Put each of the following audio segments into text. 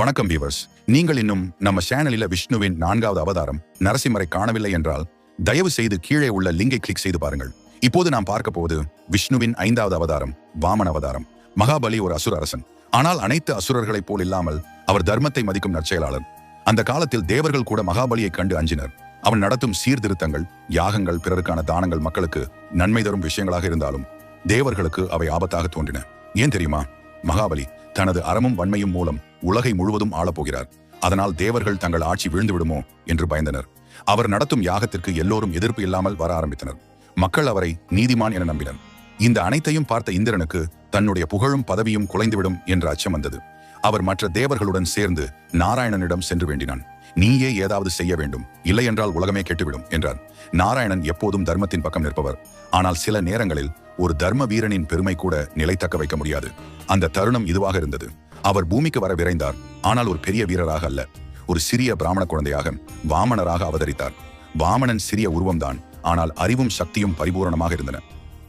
வணக்கம் வியூவர்ஸ் நீங்கள் இன்னும் நம்ம சேனலில் விஷ்ணுவின் நான்காவது அவதாரம் நரசிம்மரை காணவில்லை என்றால் தயவு செய்து கீழே உள்ள லிங்கை கிளிக் செய்து பாருங்கள். இப்போது நாம் பார்க்க போவது விஷ்ணுவின் ஐந்தாவது அவதாரம் வாமன அவதாரம். மகாபலி ஒரு அசுர அரசன். ஆனால் அனைத்து அசுரர்களைப் போல் இல்லாமல் அவர் தர்மத்தை மதிக்கும் நற்செயலாளர். அந்த காலத்தில் தேவர்கள் கூட மகாபலியை கண்டு அஞ்சினர். அவன் நடத்தும் சீர்திருத்தங்கள் யாகங்கள் பிறருக்கான தானங்கள் மக்களுக்கு நன்மை தரும் விஷயங்களாக இருந்தாலும் தேவர்களுக்கு அவை ஆபத்தாக தோன்றின. ஏன் தெரியுமா? மகாபலி தனது அறமும் வன்மையும் மூலம் உலகை முழுவதும் ஆளப்போகிறார். அதனால் தேவர்கள் தங்கள் ஆட்சி விழுந்துவிடுமோ என்று பயந்தனர். அவர் நடத்தும் யாகத்திற்கு எல்லோரும் எதிர்ப்பு இல்லாமல் வர ஆரம்பித்தனர். மக்கள் அவரை நீதிமான் என நம்பினர். இந்த அனைத்தையும் பார்த்த இந்திரனுக்கு தன்னுடைய புகழும் பதவியும் குலைந்துவிடும் என்ற அச்சம் வந்தது. அவர் மற்ற தேவர்களுடன் சேர்ந்து நாராயணனிடம் சென்று வேண்டினான். நீயே ஏதாவது செய்ய வேண்டும். இல்லையென்றால் உலகமே கெட்டுவிடும் என்றார். நாராயணன் எப்போதும் தர்மத்தின் பக்கம் நிற்பவர். ஆனால் சில நேரங்களில் ஒரு தர்ம வீரனின் பெருமை கூட நிலைத்தக்க வைக்க முடியாது. அந்த தருணம் இதுவாக இருந்தது. அவர் பூமிக்கு வர விரைந்தார். ஆனால் ஒரு பெரிய வீரராக அல்ல. ஒரு சிறிய பிராமண குழந்தையாக வாமனராக அவதரித்தார். வாமனன் சிறிய உருவம்தான். ஆனால் அறிவும் சக்தியும் பரிபூரணமாக இருந்தன.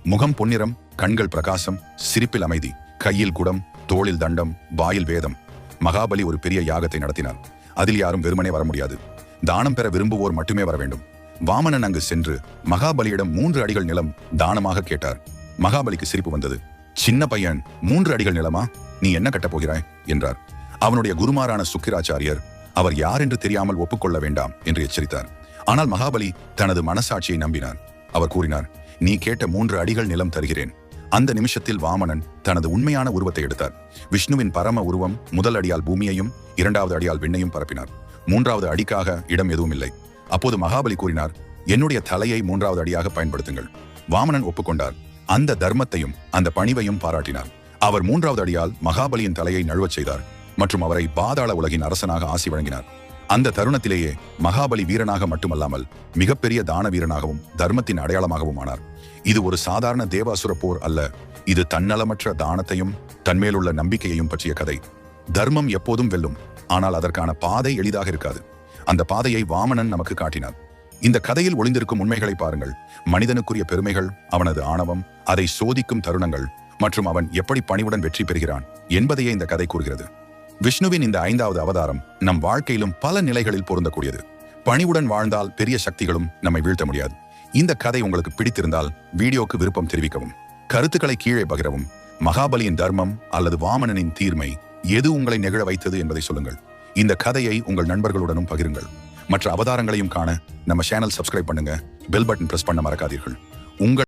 முகம் பொன்னிறம் கண்கள் பிரகாசம் சிரிப்பில் அமைதி கையில் குடம் தோளில் தண்டம் வாயில் வேதம். மகாபலி ஒரு பெரிய யாகத்தை நடத்தினார். அதில் யாரும் வெறுமனே வர முடியாது. தானம் பெற விரும்புவோர் மட்டுமே வர வேண்டும். வாமனன் அங்கு சென்று மகாபலியிடம் மூன்று அடிகள் நிலம் தானமாக கேட்டார். மகாபலிக்கு சிரிப்பு வந்தது. சின்ன பையன் மூன்று அடிகள் நிலமா? நீ என்ன கட்டப் போகிறாய்? என்றார். அவனுடைய குருமாரான சுக்கிராச்சாரியர் அவர் யார் என்று தெரியாமல் ஒப்புக்கொள்ள வேண்டாம் என்று எச்சரித்தார். ஆனால் மகாபலி தனது மனசாட்சியை நம்பினார். அவர் கூறினார் நீ கேட்ட மூன்று அடிகள் நிலம் தருகிறேன். அந்த நிமிஷத்தில் வாமனன் தனது உண்மையான உருவத்தை எடுத்தார். விஷ்ணுவின் பரம உருவம் முதல் அடியால் பூமியையும் இரண்டாவது அடியால் விண்ணையும் பரப்பினார். மூன்றாவது அடிக்காக இடம் எதுவும் இல்லை. அப்போது மகாபலி கூறினார் என்னுடைய தலையை மூன்றாவது அடியாக பயன்படுத்துங்கள். வாமனன் ஒப்புக்கொண்டார். அந்த தர்மத்தையும் அந்த பணிவையும் பாராட்டினார். அவர் மூன்றாவது அடியால் மகாபலியின் தலையை நழுவச் செய்தார் மற்றும் அவரை பாதாள உலகின் அரசனாக ஆசி வழங்கினார். அந்த தருணத்திலேயே மகாபலி வீரனாக மட்டுமல்லாமல் மிகப்பெரிய தான வீரனாகவும் தர்மத்தின் அடையாளமாகவும் ஆனார். இது ஒரு சாதாரண தேவாசுர போர் அல்ல. இது தன்னலமற்ற தானத்தையும் தன்மேலுள்ள நம்பிக்கையையும் பற்றிய கதை. தர்மம் எப்போதும் வெல்லும். ஆனால் அதற்கான பாதை எளிதாக இருக்காது. அந்த பாதையை வாமனன் நமக்கு காட்டினார் இந்த கதையில் ஒளிந்திருக்கும் உண்மைகளை பாருங்கள். மனிதனுக்குரிய பெருமைகள் அவனது ஆணவம் அதை சோதிக்கும் தருணங்கள் மற்றும் அவன் எப்படி பணிவுடன் வெற்றி பெறுகிறான் என்பதையே இந்த கதை கூறுகிறது. விஷ்ணுவின் இந்த ஐந்தாவது அவதாரம் நம் வாழ்க்கையிலும் பல நிலைகளில் பொருந்தக்கூடியது. பணிவுடன் வாழ்ந்தால் பெரிய சக்திகளும் நம்மை வீழ்த்த முடியாது. இந்த கதை உங்களுக்கு பிடித்திருந்தால் வீடியோக்கு விருப்பம் தெரிவிக்கவும் கருத்துக்களை கீழே பகிரவும் மகாபலியின் தர்மம் அல்லது வாமனனின் தீர்மை எது உங்களை நெகிழ வைத்தது என்பதை சொல்லுங்கள். இந்த கதையை உங்கள் நண்பர்களுடனும் பகிருங்கள். மற்ற அவதாரங்களையும் காண நம்ம சேனல் சப்ஸ்கிரைப் பண்ணுங்க பெல் பட்டன் பிரஸ் பண்ண மறக்காதீர்கள். உங்கள்